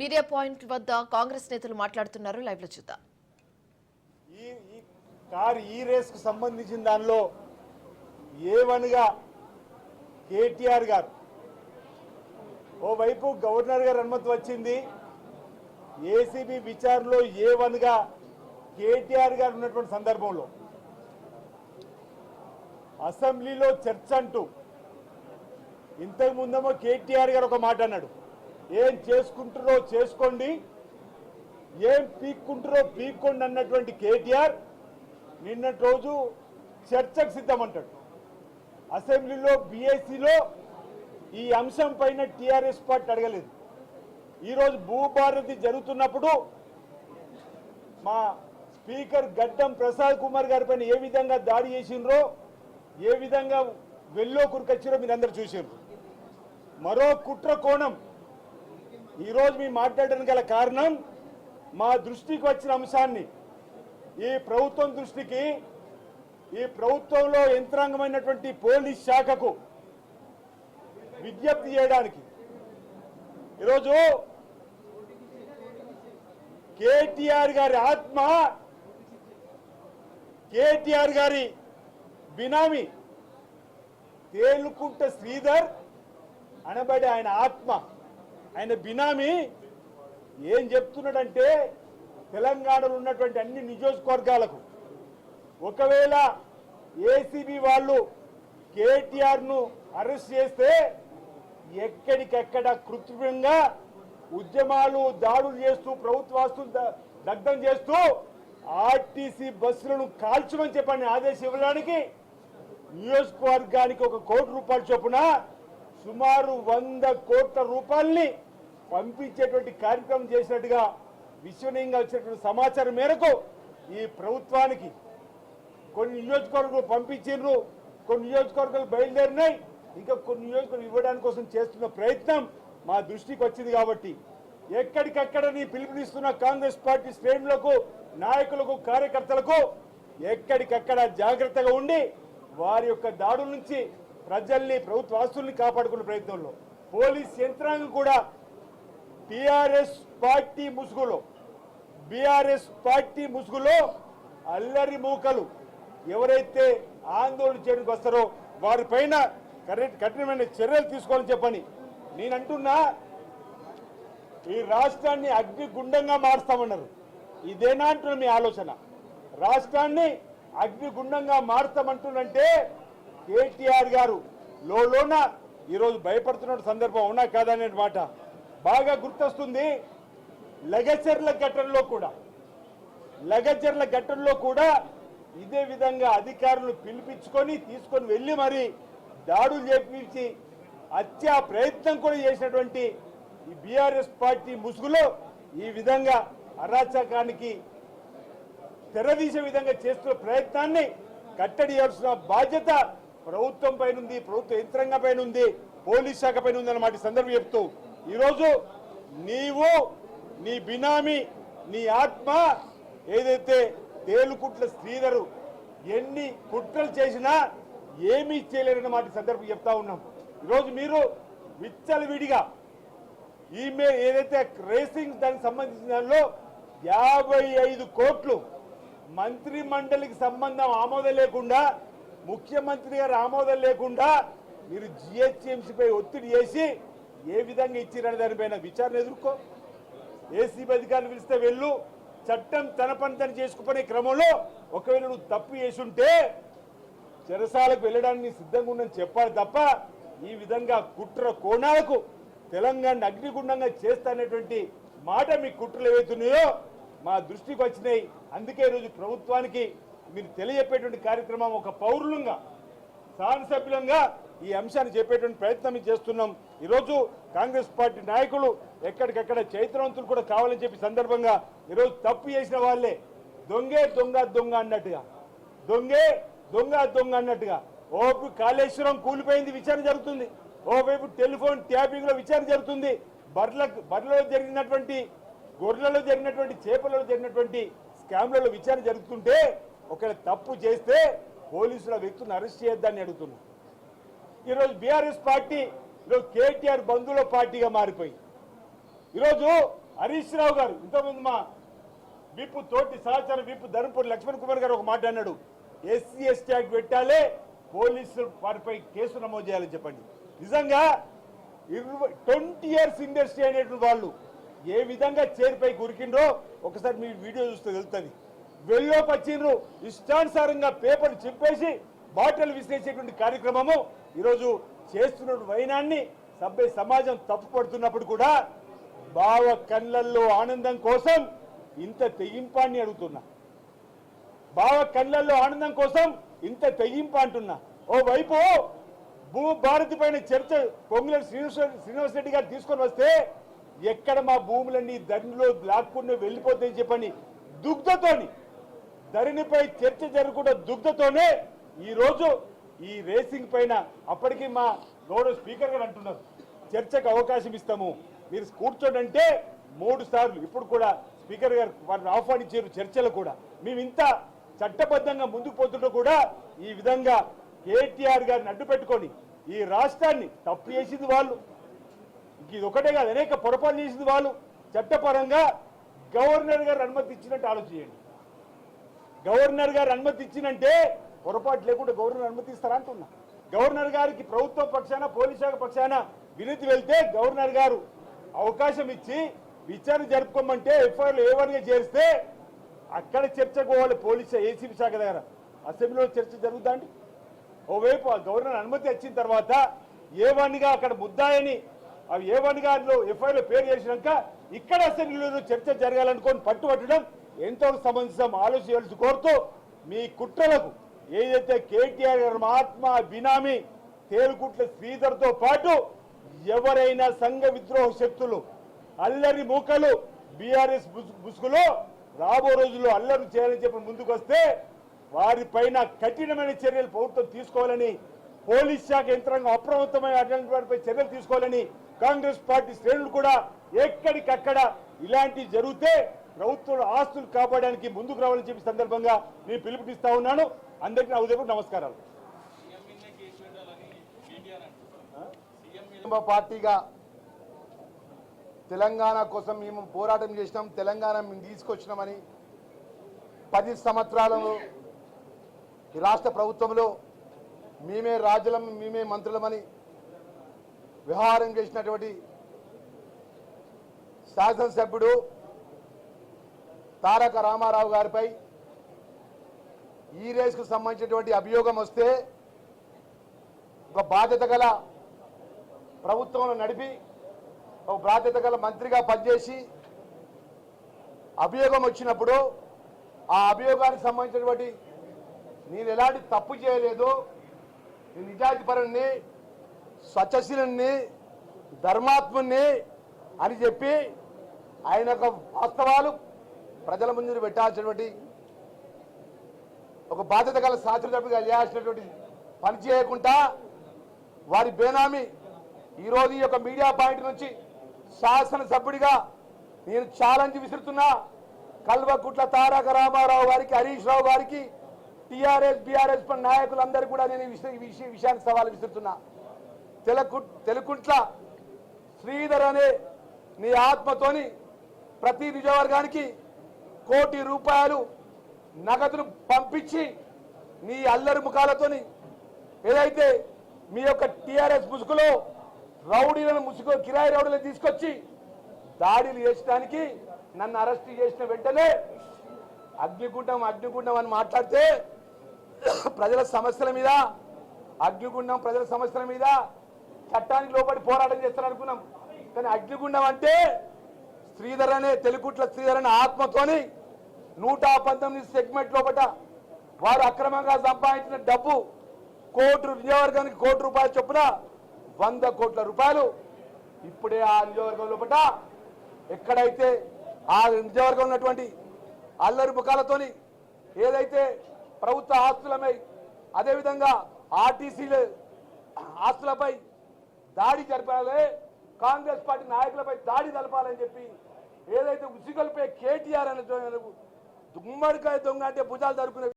Media point వద్ద కాంగ్రెస్ నేతలు మాట్లాడుతున్నారు. లైవ్లో చూద్దాం. ఈ ఈ కారు ఈ రేస్కు సంబంధించిన దానిలో ఏ వన్గా కేటీఆర్ గారు. ఓవైపు గవర్నర్ గారు అనుమతి వచ్చింది. ఏసీబీ విచారణలో ఏ వన్గా కేటీఆర్ గారు ఉన్నటువంటి సందర్భంలో. అసెంబ్లీలో చర్చ అంటూ ఇంతకు ముందేమో కేటీఆర్ గారు ఒక మాట అన్నాడు. ఏం చేసుకుంటారో చేసుకోండి. ఏం పీక్కుంటారో పీక్కోండి అన్నటువంటి కేటీఆర్ నిన్నటి రోజు చర్చకు సిద్ధమంటాడు. అసెంబ్లీలో బీఏసీలో ఈ అంశం పైన టీఆర్ఎస్ పార్టీ అడగలేదు. ఈరోజు భూభారతి జరుగుతున్నప్పుడు మా స్పీకర్ గడ్డం ప్రసాద్ కుమార్ గారి పైన ఏ విధంగా దాడి చేసిండ్రో ఏ విధంగా వెల్లో కురికొచ్చారో మీరు అందరు చూసారు మరో కుట్ర కోణం ఈరోజు మేము మాట్లాడడానికి గల కారణం మా దృష్టికి వచ్చిన అంశాన్ని. ఈ ప్రభుత్వం దృష్టికి ఈ ప్రభుత్వంలో యంత్రాంగమైనటువంటి పోలీస్ శాఖకు విజ్ఞప్తి చేయడానికి. ఈరోజు కేటీఆర్ గారి ఆత్మ కేటీఆర్ గారి బినామీ తేలుకుంట శ్రీధర్ అనబడే ఆయన ఆత్మ. ఆయన బినామీ ఏం చెప్తున్నాడంటే తెలంగాణలో ఉన్నటువంటి అన్ని నియోజకవర్గాలకు ఒకవేళ ఏసీబీ వాళ్ళు కేటీఆర్ను అరెస్ట్ చేస్తే ఎక్కడికెక్కడ కృత్రిమంగా ఉద్యమాలు దాడులు చేస్తూ ప్రభుత్వాస్తులు దగ్ధం చేస్తూ ఆర్టీసీ బస్సులను కాల్చమని చెప్పని ఆదేశం ఇవ్వడానికి నియోజకవర్గానికి ఒక కోటి రూపాయల చొప్పున సుమారు వంద కోట్ల రూపాయల్ని పంపించేటువంటి కార్యక్రమం చేసినట్టుగా విశ్వనీయంగా వచ్చినటువంటి సమాచారం మేరకు ఈ ప్రభుత్వానికి కొన్ని నియోజకవర్గాలు పంపించిండ్రు కొన్ని నియోజకవర్గాలు బయలుదేరినాయి. ఇంకా కొన్ని నియోజకవర్గాలు ఇవ్వడానికి కోసం చేస్తున్న ప్రయత్నం మా దృష్టికి వచ్చింది కాబట్టి ఎక్కడికక్కడ నీ పిలుపునిస్తున్న కాంగ్రెస్ పార్టీ శ్రేణులకు నాయకులకు కార్యకర్తలకు ఎక్కడికక్కడ జాగ్రత్తగా ఉండి వారి యొక్క దాడుల నుంచి ప్రజల్ని ప్రభుత్వ ఆస్తుల్ని కాపాడుకునే ప్రయత్నంలో పోలీస్ యంత్రాంగం కూడా టిఆర్ఎస్ పార్టీ ముసుగులో బీఆర్ఎస్ పార్టీ ముసుగులో అల్లరి మూకలు ఎవరైతే ఆందోళన చేయడానికి వస్తారో వారిపైన కరెక్ట్ కఠినమైన చర్యలు తీసుకోవాలని చెప్పని నేను అంటున్నా ఈ రాష్ట్రాన్ని అగ్నిగుండంగా మారుస్తామన్నారు. ఇదేనా అంటున్న మీ ఆలోచన? రాష్ట్రాన్ని అగ్నిగుండంగా మారుస్తామంటున్నంటే కేటీఆర్ గారు లోన ఈరోజు భయపడుతున్న సందర్భం అవునా కాదనే మాట. బాగా గుర్తొస్తుంది. లగచర్ల ఘటనలో కూడా. లగచర్ల ఘటనలో కూడా ఇదే విధంగా అధికారులు పిలిపించుకొని తీసుకొని వెళ్ళి మరి దాడులు చేపించి హత్యా ప్రయత్నం కూడా చేసినటువంటి ఈ బీఆర్ఎస్ పార్టీ ముసుగులో ఈ విధంగా అరాచకానికి తెరదీసే విధంగా చేస్తున్న ప్రయత్నాన్ని కట్టడి చేయాల్సిన బాధ్యత ప్రభుత్వం పైన ఉంది ప్రభుత్వ యంత్రాంగం పైన ఉంది పోలీస్ శాఖ పైన ఉంది అన్నమాట సందర్భం చెప్తూ. ఈరోజు నీవు నీ బినామీ నీ ఆత్మ ఏదైతే తేలుకుట్ల శ్రీధరు ఎన్ని కుట్రలు చేసినా ఏమీ చేయలేరన్న మాట సందర్భం చెప్తా ఉన్నాం. ఈరోజు మీరు విచ్చలవిడిగా ఈమె ఏదైతే రేసింగ్ దానికి సంబంధించిన దానిలో యాభై ఐదు కోట్లు మంత్రి మండలికి సంబంధం ఆమోదం లేకుండా ముఖ్యమంత్రి గారు ఆమోదం లేకుండా మీరు జిహెచ్ఎంసీపై ఒత్తిడి చేసి ఏ విధంగా ఇచ్చిరనే దానిపైన విచారణ ఎదుర్కో. ఏసీబీ అధికారులు పిలిస్తే వెళ్ళు. చట్టం తన పని తను చేసుకునే క్రమంలో ఒకవేళ నువ్వు తప్పు చేసుంటే చెరసాలకు వెళ్ళడానికి సిద్ధంగా ఉందని చెప్పాలి తప్ప ఈ విధంగా కుట్ర కోణాలకు తెలంగాణ అగ్నిగుండంగా చేస్తానేటువంటి మాట మీ కుట్రలు ఏవైతున్నాయో మా దృష్టికి వచ్చినాయి. అందుకే ఈరోజు ప్రభుత్వానికి మీరు తెలియజెప్పేటువంటి కార్యక్రమం ఒక పౌరులంగా సభ్యులంగా ఈ అంశాన్ని చెప్పేటువంటి ప్రయత్నం చేస్తున్నాం. ఈరోజు కాంగ్రెస్ పార్టీ నాయకులు ఎక్కడికెక్కడ చైత్రవంతులు కూడా కావాలని చెప్పి సందర్భంగా ఈరోజు తప్పు చేసిన వాళ్ళే. దొంగే దొంగ దొంగ అన్నట్టుగా. దొంగే దొంగ దొంగ అన్నట్టుగా. ఓపు కాళేశ్వరం కూలిపోయింది విచారణ జరుగుతుంది. ఓవైపు టెలిఫోన్ ట్యాపింగ్లో విచారణ జరుగుతుంది. బర్ల బర్రెలో జరిగినటువంటి గొర్రెలలో జరిగినటువంటి చేపలలో జరిగినటువంటి స్కామ్లలో విచారణ జరుగుతుంటే ఒకవేళ తప్పు చేస్తే పోలీసుల వ్యక్తులను అరెస్ట్ చేయొద్దని అడుగుతున్నాను ఈరోజు బీఆర్ఎస్ పార్టీ ఈరోజు కేటీఆర్ బంధువుల పార్టీగా మారిపోయి ఈరోజు హరీష్ రావు గారు ఇంతకుముందు మా విప్పు తోటి సహచార విప్పు ధర్మపురి లక్ష్మణ్ కుమార్ గారు ఒక మాట అన్నాడు. ఎస్సీ ఎస్టీ యాక్ట్ పెట్టాలే పోలీసులు వారిపై కేసు నమోదు చేయాలని చెప్పండి. నిజంగా ఇరవై ట్వంటీ ఇయర్స్ ఇండస్ట్రీ అనేటువంటి వాళ్ళు ఏ విధంగా చేరిపై గురికిండ్రో ఒకసారి మీ వీడియో చూస్తే వెళ్తుంది వెళ్ళోకి వచ్చిండ్రు ఇష్టానుసారంగా పేపర్ చింపేసి బాటలు విసిరేసేటువంటి కార్యక్రమము ఈరోజు చేస్తున్న వైనాన్ని సభ్య సమాజం తప్పుపడుతున్నప్పుడు కూడా బావ కళ్ళల్లో ఆనందం కోసం ఇంత తెగింపాన్ని అడుగుతున్నా. బావ కళ్ళల్లో ఆనందం కోసం ఇంత తెగింపు అంటున్నా. ఓ వైపు భూ భారతి పైన చర్చ పొంగులేటి శ్రీనివాస శ్రీనివాస్ రెడ్డి గారు తీసుకొని వస్తే ఎక్కడ మా భూములన్నీ ధరణిలో లాక్కుండా వెళ్ళిపోతాయని చెప్పని దుగ్ధతోని ధరణిపై చర్చ జరగకుండా దుగ్ధతోనే ఈరోజు ఈ రేసింగ్ పైన అప్పటికి మా గౌరవ స్పీకర్ గారు అంటున్నారు. చర్చకు అవకాశం ఇస్తాము. మీరు కూర్చోండి అంటే మూడు సార్లు. ఇప్పుడు కూడా స్పీకర్ గారు వారిని ఆహ్వానించారు చర్చలు కూడా. మేము ఇంత చట్టబద్ధంగా ముందుకు పోతుంటే కూడా ఈ విధంగా కేటీఆర్ గారిని అడ్డు పెట్టుకొని ఈ రాష్ట్రాన్ని తప్పు చేసింది వాళ్ళు. ఇది ఒకటే కాదు అనేక పొరపాటు చేసింది వాళ్ళు. చట్టపరంగా గవర్నర్ గారు అనుమతి ఇచ్చినట్టు ఆలోచించండి. గవర్నర్ గారు అనుమతి ఇచ్చినంటే పొరపాటు లేకుండా గవర్నర్ అనుమతిస్తారా అంటున్నా. గవర్నర్ గారికి ప్రభుత్వ పక్షాన పోలీస్ శాఖ పక్షాన వినతి వెళ్తే గవర్నర్ గారు అవకాశం ఇచ్చి విచారణ జరుపుకోమంటే ఎఫ్ఐఆర్ ఏ చేస్తే అక్కడ చర్చకు పోవాలి పోలీస్ ఏసీబీ శాఖ దగ్గర. అసెంబ్లీలో చర్చ జరుగుతుందండి ఓవైపు ఆ గవర్నర్ అనుమతి వచ్చిన తర్వాత ఏ అక్కడ ముద్దాయని అవి ఏ వన్గా ఎఫ్ఐఆర్లో పేరు చేసినాక ఇక్కడ అసెంబ్లీలో చర్చ జరగాలనుకొని పట్టుబట్టడం ఎంతో సంబంధించిన ఆలోచించాల్సి కోరుతూ మీ కుట్రలకు ఏదైతే కేటీఆర్ గారు మహాత్మా బినామీ తేలుకుట్ల శ్రీధర్తో పాటు ఎవరైనా సంఘ విద్రోహ శక్తులు అల్లరి మూకలు బీఆర్ఎస్ ముసుగులో రాబో రోజుల్లో అల్లరి చేయాలని చెప్పి ముందుకు వస్తే వారిపైన కఠినమైన చర్యలు ప్రభుత్వం తీసుకోవాలని పోలీస్ శాఖ యంత్రాంగం అప్రమత్తమైన అటువంటి వారిపై చర్యలు తీసుకోవాలని కాంగ్రెస్ పార్టీ శ్రేణులు కూడా ఎక్కడికక్కడ ఇలాంటివి జరిగితే ప్రభుత్వం ఆస్తులు కాపాడడానికి ముందుకు రావాలని చెప్పి సందర్భంగా నేను పిలుపునిస్తా ఉన్నాను. అందరికీ నా ఉదయం నమస్కారాలు. కుటుంబ పార్టీగా తెలంగాణ కోసం మేము పోరాటం చేసినాం తెలంగాణ మేము తీసుకొచ్చినామని పది సంవత్సరాలలో ఈ రాష్ట్ర ప్రభుత్వంలో మేమే రాజులం మేమే మంత్రులమని వ్యవహారం చేసినటువంటి శాసనసభ్యుడు తారక రామారావు గారిపై ఈ రేస్కు సంబంధించినటువంటి అభియోగం వస్తే ఒక బాధ్యత గల ప్రభుత్వంలో నడిపి ఒక బాధ్యత గల మంత్రిగా పనిచేసి అభియోగం వచ్చినప్పుడు ఆ అభియోగానికి సంబంధించినటువంటి నేను ఎలాంటి తప్పు చేయలేదు నేను నిజాయితీపరుణ్ణి స్వచ్ఛశీలుని ధర్మాత్ముణ్ణి అని చెప్పి ఆయన యొక్క వాస్తవాలు ప్రజల ముందు పెట్టాల్సినటువంటి ఒక బాధ్యత గల శాస్త్రసభ్యుగా చేయాల్సినటువంటి పని చేయకుండా వారి బేనామీ ఈరోజు ఈ యొక్క మీడియా పాయింట్ నుంచి శాసనసభ్యుడిగా నేను ఛాలెంజ్ విసురుతున్నా. కల్వకుట్ల తారక రామారావు గారికి హరీష్ రావు గారికి టిఆర్ఎస్ బీఆర్ఎస్ నాయకులందరూ కూడా నేను విషయ- విషయాన్ని విషయ సవాల్ విసురుతున్నా. తెలకు తెలుకుంట్ల శ్రీధర్ అనే నీ ఆత్మతోని ప్రతి నిజవర్గానికి కోటి రూపాయలు నగదును పంపించి నీ అల్లరి ముఖాలతోని ఏదైతే మీ యొక్క టీఆర్ఎస్ ముసుగులో రౌడీలను ముసుగు కిరాయి రౌడీలను తీసుకొచ్చి దాడులు చేసడానికి నన్ను అరెస్ట్ చేసిన వెంటనే అగ్నిగుండం అగ్నిగుండం అని మాట్లాడితే ప్రజల సమస్యల మీద అగ్నిగుండం ప్రజల సమస్యల మీద చట్టానికి లోబడి పోరాటం చేస్తారనుకున్నాం కానీ అగ్నిగుండం అంటే శ్రీధర్ అనే తెలుగుట్ల శ్రీధర్ అనే ఆత్మతోని నూట పంతొమ్మిది సెగ్మెంట్ లోపట వారు అక్రమంగా సంపాదించిన డబ్బు కోటి నియోజకవర్గానికి కోటి రూపాయలు చొప్పున వంద కోట్ల రూపాయలు ఇప్పుడే ఆ నియోజకవర్గం లోపల ఎక్కడైతే ఆ నియోజకవర్గం ఉన్నటువంటి అల్లరి ముఖాలతోని ఏదైతే ప్రభుత్వ ఆస్తులపై అదేవిధంగా ఆర్టీసీలు ఆస్తులపై దాడి జరపాలి కాంగ్రెస్ పార్టీ నాయకులపై దాడి జరపాలని చెప్పి ఏదైతే ఉసిగొల్పే కేటీఆర్ అనే దుమ్మడికాయ దొంగ అంటే భుజాలు జరుపుకునే